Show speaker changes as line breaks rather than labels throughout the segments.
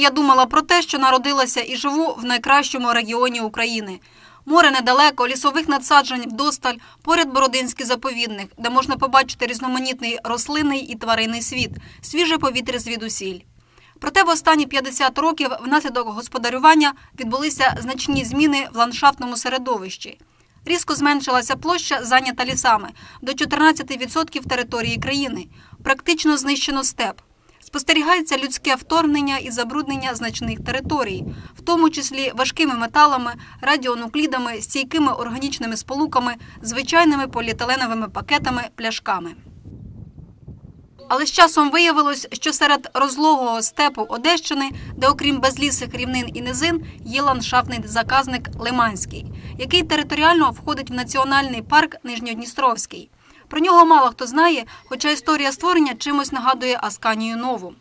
я думала про те, що народилася і живу в найкращому регіоні України. Море недалеко, лісових надсаджень вдосталь, поряд Бородинський заповідник, де можна побачити різноманітний рослинний і тваринний світ, свіже повітря звідусіль. Проте в останні 50 років внаслідок господарювання відбулися значні зміни в ландшафтному середовищі. Різко зменшилася площа, зайнята лісами до 14% території країни. Практично знищено степ. Спостерігається людське вторгнення і забруднення значних територій, в тому числі важкими металами, радіонуклідами, стійкими органічними сполуками, звичайними поліетиленовими пакетами, пляшками. Але з часом виявилось, що серед розлогого степу Одещини, де окрім безлісих рівнин і низин, є ландшафтний заказник Лиманський, який територіально входить в національний парк Нижньодністровський. Про нього мало хто знає, хоча історія створення чимось нагадує Асканію Нову.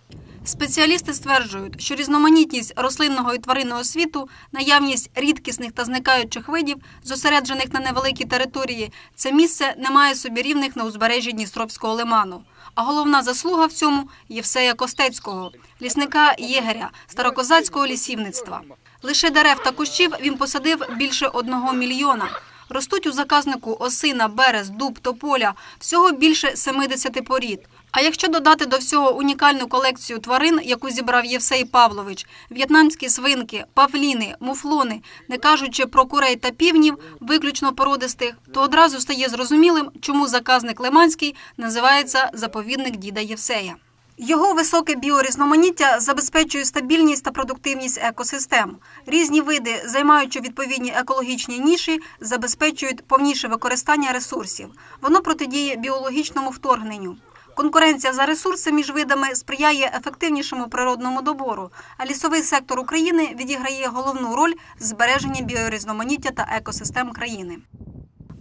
Спеціалісти стверджують, що різноманітність рослинного і тваринного світу, наявність рідкісних та зникаючих видів, зосереджених на невеликій території, це місце не має собі рівних на узбережжі Дністровського лиману. А головна заслуга в цьому Євсея Костецького, лісника єгеря, старокозацького лісівництва. Лише дерев та кущів він посадив більше одного мільйона. Ростуть у заказнику осина, берез, дуб, тополя, всього більше 70 порід. А якщо додати до всього унікальну колекцію тварин, яку зібрав Євсей Павлович, в'єтнамські свинки, павліни, муфлони, не кажучи про курей та півнів, виключно породистих, то одразу стає зрозумілим, чому заказник Лиманський називається заповідник діда Євсея. Його високе біорізноманіття забезпечує стабільність та продуктивність екосистем. Різні види, займаючи відповідні екологічні ніші, забезпечують повніше використання ресурсів. Воно протидіє біологічному вторгненню. Конкуренція за ресурси між видами сприяє ефективнішому природному добору, а лісовий сектор України відіграє головну роль в збереженні біорізноманіття та екосистем країни.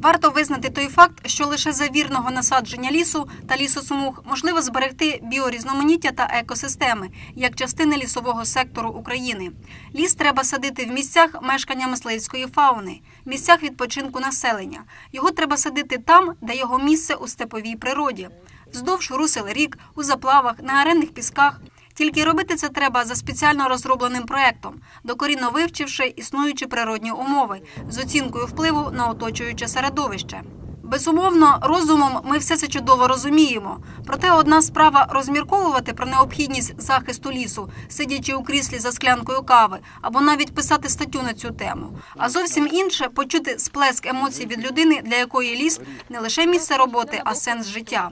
Варто визнати той факт, що лише за вірного насадження лісу та лісосмуг можливо зберегти біорізноманіття та екосистеми як частини лісового сектору України. Ліс треба садити в місцях мешкання мисливської фауни, місцях відпочинку населення. Його треба садити там, де його місце у степовій природі, вздовж русел рік, у заплавах, на аренних пісках. Тільки робити це треба за спеціально розробленим проектом, докорінно вивчивши існуючі природні умови з оцінкою впливу на оточуюче середовище. Безумовно, розумом ми все це чудово розуміємо. Проте одна справа розмірковувати про необхідність захисту лісу, сидячи у кріслі за склянкою кави, або навіть писати статтю на цю тему. А зовсім інше почути сплеск емоцій від людини, для якої ліс не лише місце роботи, а сенс життя.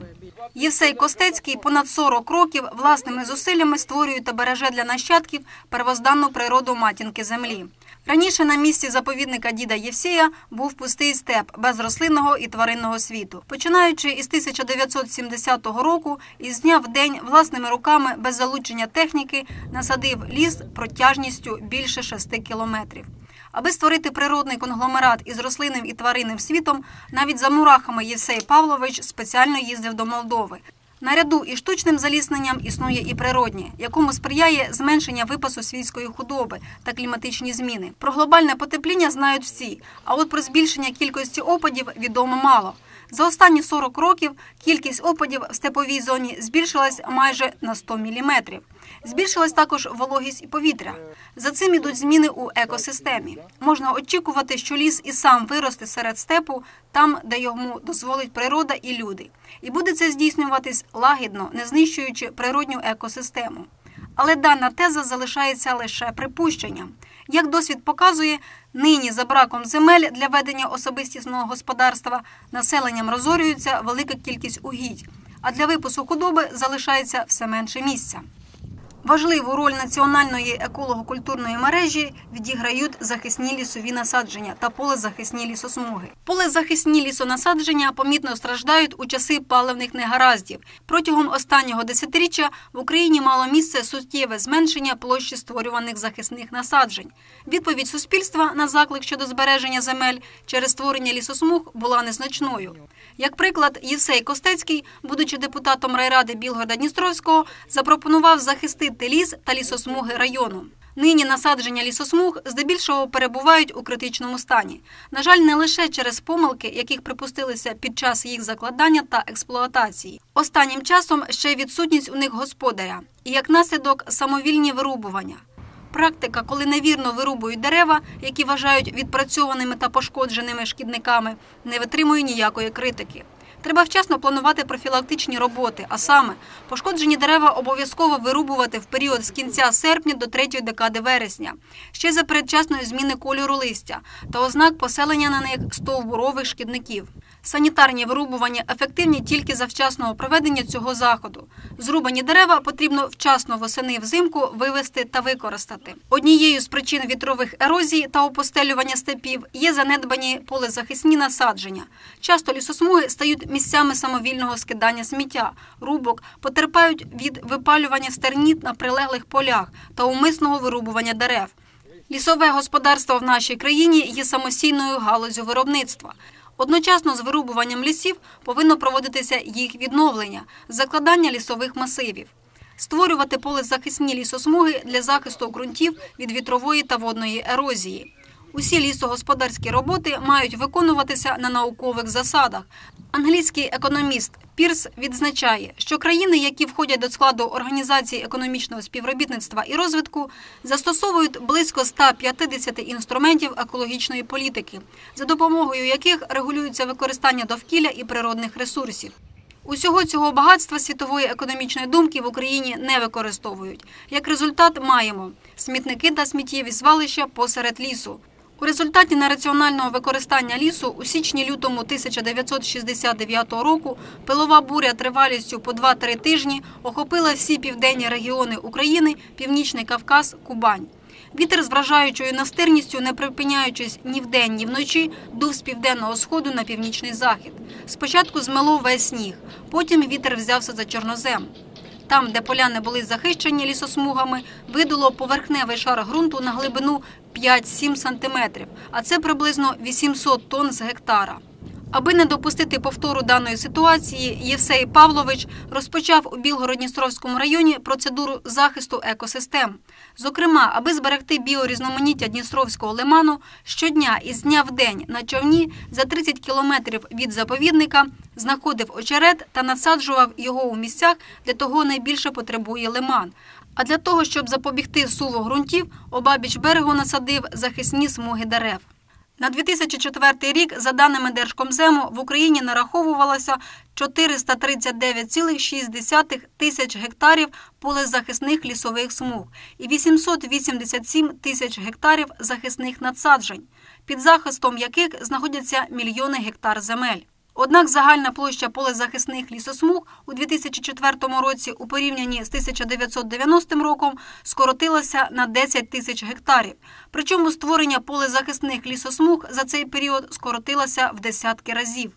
Євсей Костецький понад 40 років власними зусиллями створює та береже для нащадків первозданну природу матінки землі. Раніше на місці заповідника діда Євсея був пустий степ без рослинного і тваринного світу. Починаючи із 1970 року, із дня в день власними руками без залучення техніки насадив ліс протяжністю більше 6 кілометрів. Аби створити природний конгломерат із рослинним і тваринним світом, навіть за мурахами Євсей Павлович спеціально їздив до Молдови. Наряду із штучним залісненням існує і природнє, якому сприяє зменшення випасу свійської худоби та кліматичні зміни. Про глобальне потепління знають всі, а от про збільшення кількості опадів відомо мало. За останні 40 років кількість опадів в степовій зоні збільшилась майже на 100 міліметрів. Збільшилась також вологість і повітря. За цим ідуть зміни у екосистемі. Можна очікувати, що ліс і сам виросте серед степу, там, де йому дозволить природа і люди. І буде це здійснюватись лагідно, не знищуючи природню екосистему. Але дана теза залишається лише припущенням. Як досвід показує, нині за браком земель для ведення особистісного господарства населенням розорюється велика кількість угідь, а для випасу худоби залишається все менше місця. Важливу роль національної еколого-культурної мережі відіграють захисні лісові насадження та полезахисні лісосмуги. Полезахисні лісонасадження помітно страждають у часи паливних негараздів. Протягом останнього десятиріччя в Україні мало місце суттєве зменшення площі створюваних захисних насаджень. Відповідь суспільства на заклик щодо збереження земель через створення лісосмуг була незначною. Як приклад, Євсей Костецький, будучи депутатом райради Білгорода Дністровського, запропонував захистити ліс та лісосмуги району. Нині насадження лісосмуг здебільшого перебувають у критичному стані. На жаль, не лише через помилки, яких припустилися під час їх закладання та експлуатації. Останнім часом ще й відсутність у них господаря і як наслідок самовільні вирубування. Практика, коли невірно вирубують дерева, які вважають відпрацьованими та пошкодженими шкідниками, не витримує ніякої критики. Треба вчасно планувати профілактичні роботи, а саме пошкоджені дерева обов'язково вирубувати в період з кінця серпня до третьої декади вересня, ще за передчасної зміни кольору листя та ознак поселення на них стовбурових шкідників. Санітарні вирубування ефективні тільки за вчасного проведення цього заходу. Зрубані дерева потрібно вчасно восени взимку вивести та використати. Однією з причин вітрових ерозій та опостелювання степів є занедбані полезахисні насадження. Часто лісосмуги стають місцями самовільного скидання сміття, рубок, потерпають від випалювання стерніт на прилеглих полях та умисного вирубування дерев. Лісове господарство в нашій країні є самостійною галузю виробництва. Одночасно з вирубуванням лісів повинно проводитися їх відновлення, закладання лісових масивів, створювати полезахисні лісосмуги для захисту ґрунтів від вітрової та водної ерозії. Усі лісогосподарські роботи мають виконуватися на наукових засадах. Англійський економіст Пірс відзначає, що країни, які входять до складу Організації економічного співробітництва і розвитку, застосовують близько 150 інструментів екологічної політики, за допомогою яких регулюється використання довкілля і природних ресурсів. Усього цього багатства світової економічної думки в Україні не використовують. Як результат, маємо смітники та сміттєві звалища посеред лісу. У результаті нераціонального використання лісу у січні-лютому 1969 року пилова буря тривалістю по 2-3 тижні охопила всі південні регіони України, Північний Кавказ, Кубань. Вітер з вражаючою настирністю, не припиняючись ні вдень, ні вночі, дув з південного сходу на північний захід. Спочатку змело весь сніг, потім вітер взявся за чорнозем. Там, де поля не були захищені лісосмугами, видуло поверхневий шар ґрунту на глибину 5-7 сантиметрів, а це приблизно 800 тонн з гектара. Аби не допустити повтору даної ситуації, Євсей Павлович розпочав у Білгородністровському районі процедуру захисту екосистем. Зокрема, аби зберегти біорізноманіття Дністровського лиману, щодня із дня в день на човні за 30 кілометрів від заповідника знаходив очерет та насаджував його у місцях, де того найбільше потребує лиман. А для того, щоб запобігти суву ґрунтів, обабіч берегу насадив захисні смуги дерев. На 2004 рік, за даними Держкомзему, в Україні нараховувалося 439,6 тисяч гектарів полезахисних лісових смуг і 887 тисяч гектарів захисних надсаджень, під захистом яких знаходяться мільйони гектар земель. Однак загальна площа полезахисних лісосмуг у 2004 році у порівнянні з 1990 роком скоротилася на 10 тисяч гектарів. Причому створення полезахисних лісосмуг за цей період скоротилося в десятки разів.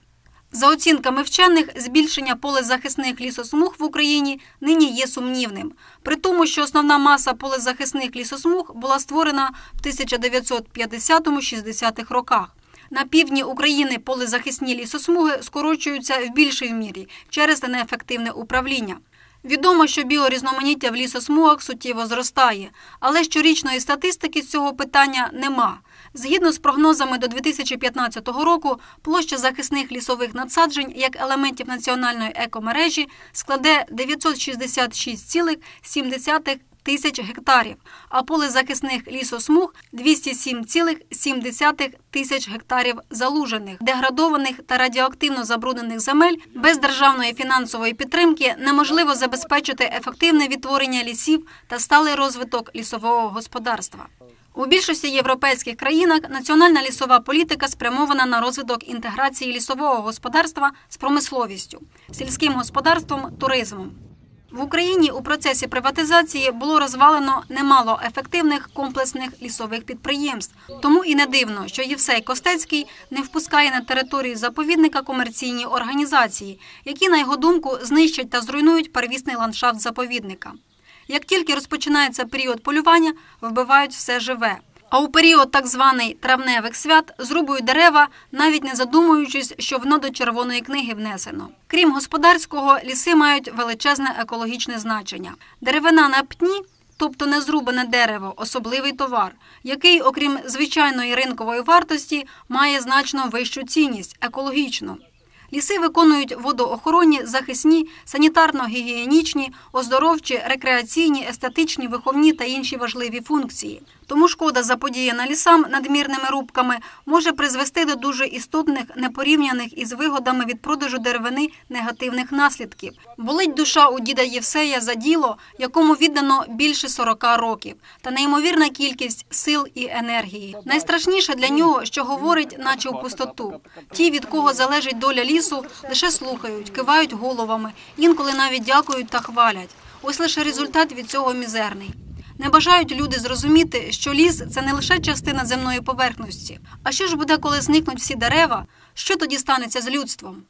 За оцінками вчених, збільшення полезахисних лісосмуг в Україні нині є сумнівним, при тому, що основна маса полезахисних лісосмуг була створена в 1950-60-х роках. На півдні України полезахисні лісосмуги скорочуються в більшій мірі через неефективне управління. Відомо, що біорізноманіття в лісосмугах суттєво зростає, але щорічної статистики з цього питання нема. Згідно з прогнозами до 2015 року, площа захисних лісових надсаджень як елементів національної екомережі складе 966,7 тисяч гектарів, а полезахисних лісосмуг 207,7 тисяч гектарів залужених, деградованих та радіоактивно забруднених земель без державної фінансової підтримки неможливо забезпечити ефективне відтворення лісів та сталий розвиток лісового господарства. У більшості європейських країнах національна лісова політика спрямована на розвиток інтеграції лісового господарства з промисловістю, сільським господарством, туризмом. В Україні у процесі приватизації було розвалено немало ефективних комплексних лісових підприємств. Тому і не дивно, що Євсей Костецький не впускає на територію заповідника комерційні організації, які, на його думку, знищать та зруйнують первісний ландшафт заповідника. Як тільки розпочинається період полювання, вбивають все живе. А у період так званий травневих свят зрубують дерева, навіть не задумуючись, що воно до червоної книги внесено. Крім господарського, ліси мають величезне екологічне значення. Деревина на пні тобто незрубане дерево, особливий товар, який, окрім звичайної ринкової вартості, має значно вищу цінність екологічну. Ліси виконують водоохоронні, захисні, санітарно-гігієнічні, оздоровчі, рекреаційні, естетичні, виховні та інші важливі функції. Тому шкода заподіяна лісам надмірними рубками може призвести до дуже істотних, непорівняних із вигодами від продажу деревини негативних наслідків. Болить душа у діда Євсея за діло, якому віддано більше 40 років, та неймовірна кількість сил і енергії. Найстрашніше для нього, що говорить, наче у пустоту. Ті, від кого залежить доля лісу, лише слухають, кивають головами, інколи навіть дякують та хвалять. Ось лише результат від цього мізерний. Не бажають люди зрозуміти, що ліс це не лише частина земної поверхності. А що ж буде, коли зникнуть всі дерева? Що тоді станеться з людством?